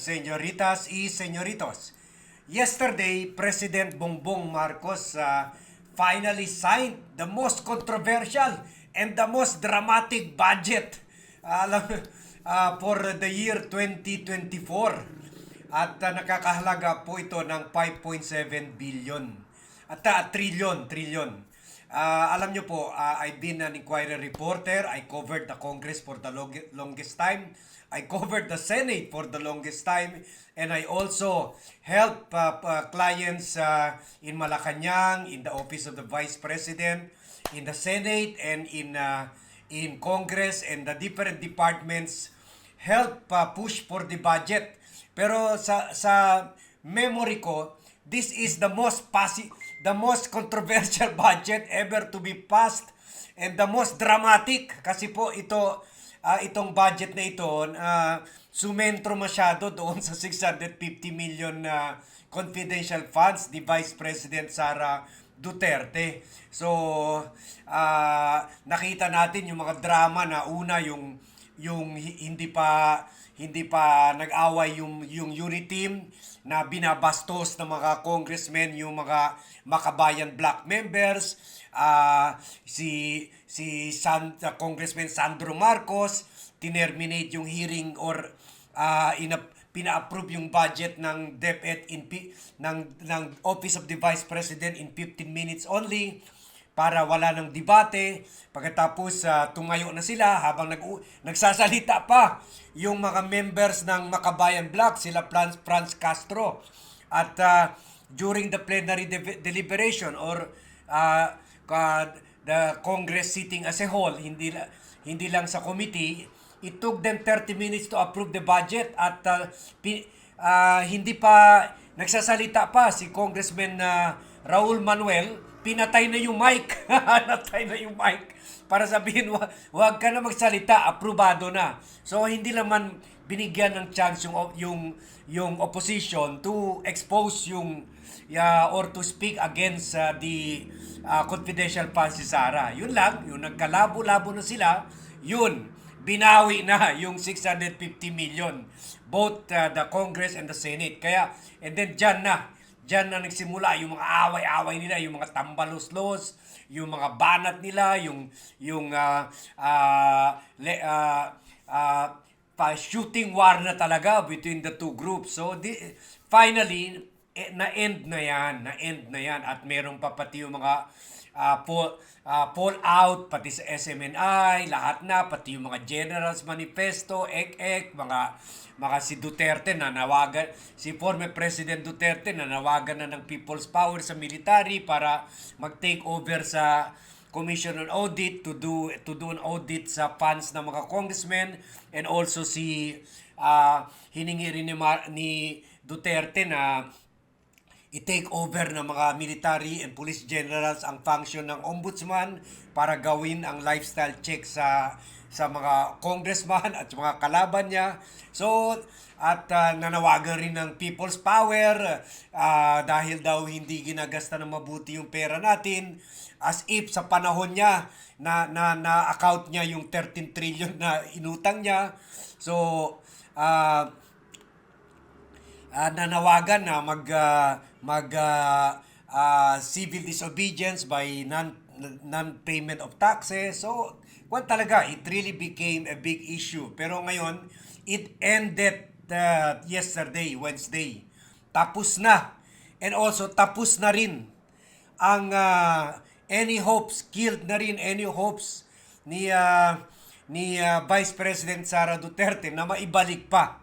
señoritas y señoritos. Yesterday, President Bongbong Marcos uh, finally signed the most controversial and the most dramatic budget uh, for the year 2024. At uh, nakakahalaga po ito ng 5.7 billion. At uh, trillion, trillion. Ah, alam nyo po, ah, I've been an inquiry reporter. I covered the Congress for the long- longest time. I covered the Senate for the longest time. And I also help uh, uh, clients uh, in Malacanang, in the Office of the Vice President, in the Senate, and in uh, in Congress and the different departments help uh, push for the budget. Pero sa sa memory ko, this is the most pasi the most controversial budget ever to be passed and the most dramatic kasi po ito ah, itong budget na ito uh, sumentro masyado doon sa 650 million na confidential funds ni Vice President Sara Duterte. So, ah, nakita natin yung mga drama na una yung yung hi- hindi pa hindi pa nag-away yung yung unit team na binabastos ng mga congressmen yung mga makabayan black members ah si si San, uh, Congressman Sandro Marcos tinerminate yung hearing or ah ina pina-approve yung budget ng DepEd in ng ng Office of the Vice President in 15 minutes only para wala ng debate. Pagkatapos uh, tumayo na sila habang nag nagsasalita pa yung mga members ng Makabayan Bloc, sila Franz, Franz Castro. At uh, during the plenary de- deliberation or uh, ka- the Congress sitting as a whole, hindi hindi lang sa committee, it took them 30 minutes to approve the budget at uh, pi- ah, hindi pa nagsasalita pa si Congressman na Raul Manuel, pinatay na yung mic. Natay na yung mic para sabihin wa, wag ka na magsalita, aprobado na. So hindi naman binigyan ng chance yung yung yung opposition to expose yung yeah, or to speak against uh, the uh, confidential funds si Sara. Yun lang, yung nagkalabo-labo na sila, yun, binawi na yung 650 million. Both uh, the Congress and the Senate. Kaya, and then dyan na, dyan na nagsimula yung mga away-away nila, yung mga tambalos-los, yung mga banat nila, yung, yung, uh, uh, le, uh, uh, pa shooting war na talaga between the two groups. So, di, finally, eh, na-end na yan, na-end na yan. At meron pa pati yung mga uh, poll, uh, poll out, pati sa SMNI, lahat na, pati yung mga Generals Manifesto, ek-ek, mga, mga si Duterte na nawagan, si former President Duterte na nawagan na ng people's power sa military para mag-take over sa Commission on Audit to do to do an audit sa funds ng mga congressmen. And also si ah, hiningi rin ni, Mar- ni Duterte na i-take over ng mga military and police generals ang function ng ombudsman para gawin ang lifestyle check sa sa mga congressman at mga kalaban niya. So, at ah, nanawagan rin ng people's power ah, dahil daw hindi ginagasta ng mabuti yung pera natin as if sa panahon niya na na na account niya yung 13 trillion na inutang niya. So, ah uh, nanawagan na mag ah, mag ah, ah, civil disobedience by non non-payment of taxes. So, kwan talaga, it really became a big issue. Pero ngayon, it ended uh, yesterday, Wednesday. Tapos na. And also, tapos na rin ang ah, any hopes, killed na rin any hopes ni ah, ni ah, Vice President Sara Duterte na maibalik pa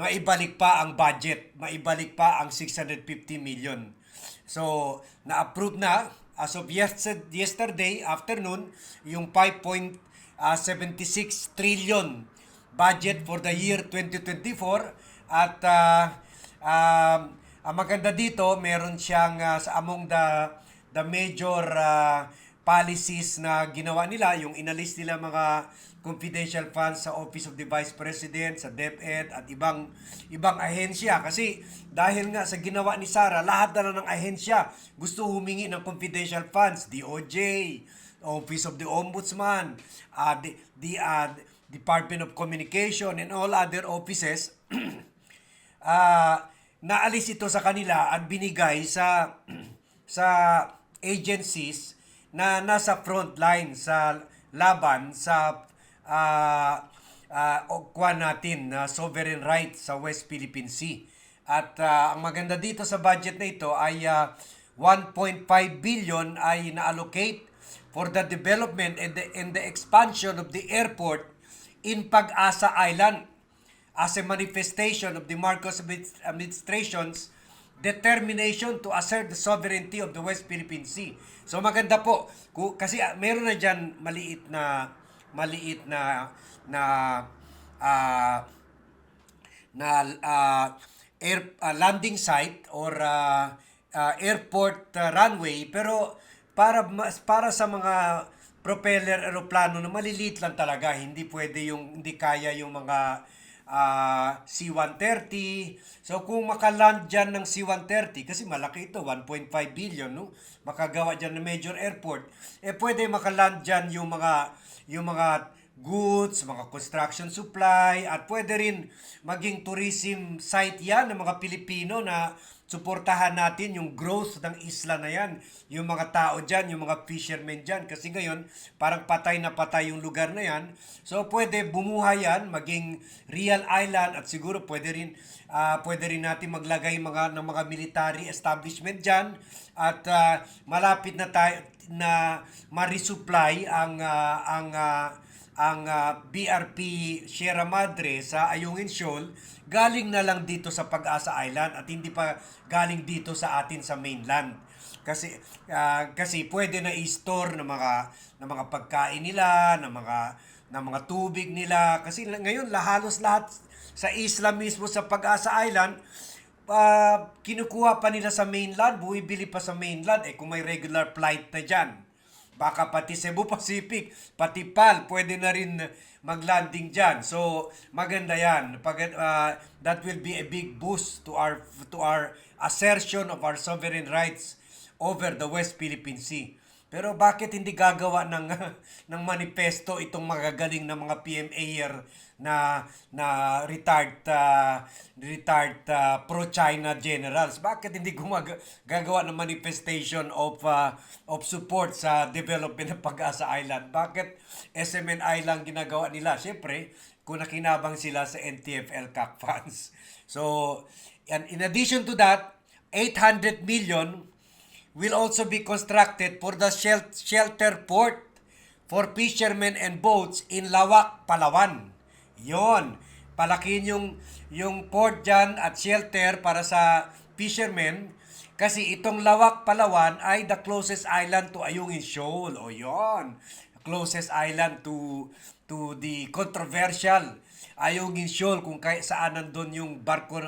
maibalik pa ang budget, maibalik pa ang 650 million. So, na-approve na as of yester- yesterday afternoon yung 5.76 trillion budget for the year 2024 at ah, um, ang maganda dito, meron siyang ah, sa among the the major ah, policies na ginawa nila, yung inalis nila mga confidential funds sa Office of the Vice President, sa DepEd at ibang ibang ahensya. Kasi dahil nga sa ginawa ni Sara, lahat na lang ng ahensya gusto humingi ng confidential funds, DOJ, Office of the Ombudsman, uh, the, the uh, Department of Communication and all other offices. Ah, naalis ito sa kanila at binigay sa sa agencies na nasa front line sa laban sa ah ah, o kuha natin na sovereign right sa West Philippine Sea. At ah, ang maganda dito sa budget na ito ay ah, 1.5 billion ay na-allocate for the development and the, and the expansion of the airport in Pag-asa Island as a manifestation of the Marcos admin- administration's determination to assert the sovereignty of the West Philippine Sea. So maganda po kasi ah, meron na diyan maliit na maliit na na ah, na ah, air ah, landing site or ah, ah, airport ah, runway. Pero para para sa mga propeller eroplano na maliliit lang talaga hindi pwede yung hindi kaya yung mga ah, C-130 so kung makaland dyan ng C-130 kasi malaki ito 1.5 billion no? Makagawa dyan ng major airport. Eh pwede makaland dyan yung mga yung mga goods, mga construction supply, at pwede rin maging tourism site yan ng mga Pilipino na suportahan natin yung growth ng isla na yan. Yung mga tao dyan, yung mga fishermen dyan. Kasi ngayon, parang patay na patay yung lugar na yan. So, pwede bumuhay yan, maging real island at siguro pwede rin ah, pwede rin natin maglagay mga ng mga military establishment diyan at ah, malapit na tayo na ma-resupply ang ah, ang ah, ang ah, BRP Sierra Madre sa Ayungin Shoal galing na lang dito sa Pag-asa Island at hindi pa galing dito sa atin sa mainland. Kasi ah, kasi pwede na i-store ng mga ng mga pagkain nila, ng mga ng mga tubig nila kasi ngayon halos lahat sa isla mismo sa Pag-asa Island ah, kinukuha pa nila sa mainland, buibili pa sa mainland eh kung may regular flight na diyan. Baka pati Cebu Pacific, pati PAL, pwede na rin maglanding dyan. So, maganda yan. Pag, ah, that will be a big boost to our, to our assertion of our sovereign rights over the West Philippine Sea. Pero bakit hindi gagawa ng ng manifesto itong magagaling na mga PMAer na na retired uh, retired uh, pro-China generals? Bakit hindi gumag gagawa ng manifestation of uh, of support sa development ng Pag-asa Island? Bakit SMNI lang ginagawa nila? Siyempre, kung nakinabang sila sa NTFL CAC funds. So, and in addition to that, 800 million will also be constructed for the shel- shelter port for fishermen and boats in Lawak, Palawan. Yon. Palakin yung, yung port dyan at shelter para sa fishermen kasi itong Lawak, Palawan ay the closest island to Ayungin Shoal. O yon. Closest island to to the controversial Ayungin Shoal kung kay saan nandun yung barko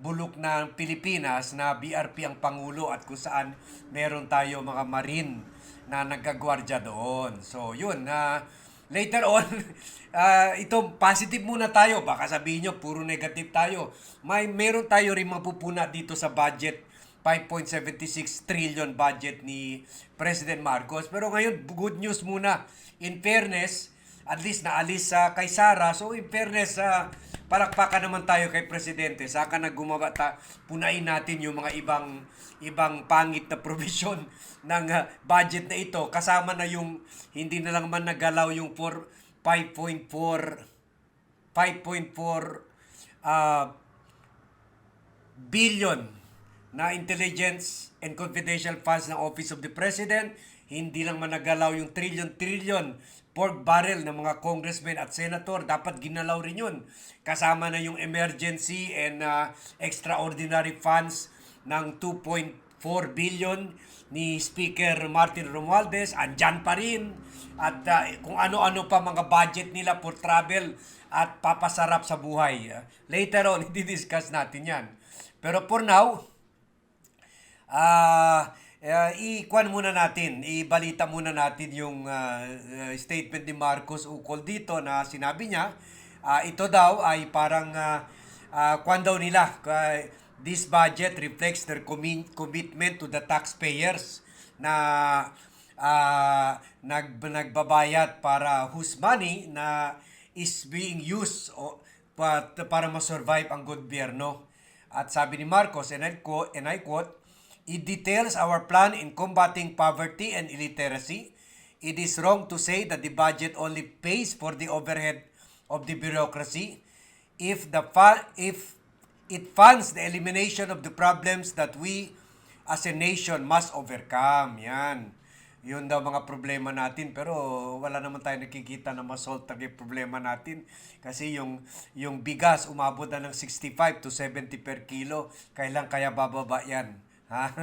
bulok ng Pilipinas na BRP ang Pangulo at kung saan meron tayo mga marine na nagkagwardya doon. So, yun. na later on, ah, ito, positive muna tayo. Baka sabihin nyo, puro negative tayo. May, meron tayo rin mapupuna dito sa budget 5.76 trillion budget ni President Marcos. Pero ngayon, good news muna. In fairness, at least naalis sa kay Sara. So in fairness, sa palakpakan naman tayo kay Presidente. Saka na gumawa ta, punain natin yung mga ibang ibang pangit na provision ng ah, budget na ito. Kasama na yung hindi na lang man nagalaw yung 4, 5.4 5.4 ah billion na intelligence and confidential funds ng Office of the President. Hindi lang managalaw yung trillion-trillion pork barrel ng mga congressmen at senator. Dapat ginalaw rin yun. Kasama na yung emergency and uh, extraordinary funds ng 2.4 billion ni Speaker Martin Romualdez. Andyan pa rin. At uh, kung ano-ano pa mga budget nila for travel at papasarap sa buhay. Uh, later on, i-discuss natin yan. Pero for now, ah uh, i-kwan muna natin, ibalita muna natin yung ah, statement ni Marcos ukol dito na sinabi niya, ah, ito daw ay parang uh, kwan daw nila, ah, this budget reflects their commi- commitment to the taxpayers na ah, nag nagbabayad para whose money na is being used o, pa- para ma-survive ang gobyerno. At sabi ni Marcos, and I quote, and I quote, It details our plan in combating poverty and illiteracy. It is wrong to say that the budget only pays for the overhead of the bureaucracy. If the if it funds the elimination of the problems that we as a nation must overcome. Yan. Yun daw mga problema natin pero wala naman tayo nakikita na masolve yung problema natin kasi yung yung bigas umabot na ng 65 to 70 per kilo kailan kaya bababa yan ha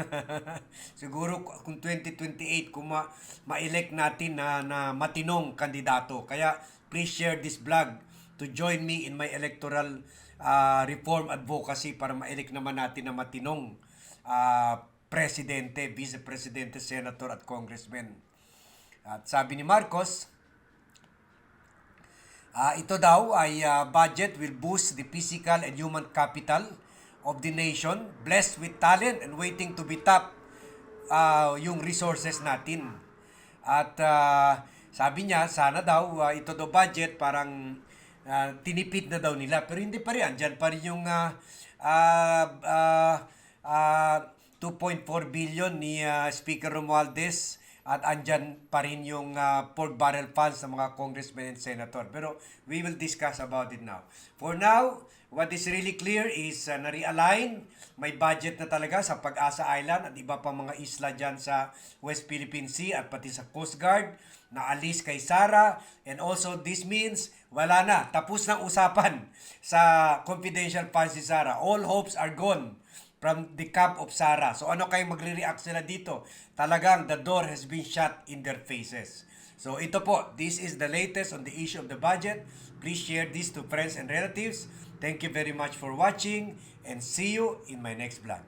siguro kung 2028 kung ma- ma-elect natin na, na matinong kandidato kaya please share this vlog to join me in my electoral uh, reform advocacy para ma-elect naman natin na matinong ah, presidente, vice-presidente, senator at congressman. At sabi ni Marcos, ah, ito daw ay ah, budget will boost the physical and human capital of the nation, blessed with talent and waiting to be tapped ah, yung resources natin. At ah, sabi niya, sana daw ah, ito daw budget parang ah, tinipid na daw nila. Pero hindi pa rin. Andyan pa rin yung ah, ah, ah, ah, 2.4 billion ni ah, Speaker Romualdez at andyan pa rin yung ah, pork barrel funds ng mga congressmen and senator. Pero we will discuss about it now. For now, what is really clear is uh, na-realign, may budget na talaga sa Pag-asa Island at iba pa mga isla dyan sa West Philippine Sea at pati sa Coast Guard na alis kay Sara and also this means wala na, tapos ng usapan sa confidential funds si Sara. All hopes are gone from the camp of Sara. So ano kayo magre-react sila dito? Talagang the door has been shut in their faces. So ito po, this is the latest on the issue of the budget. Please share this to friends and relatives. Thank you very much for watching and see you in my next vlog.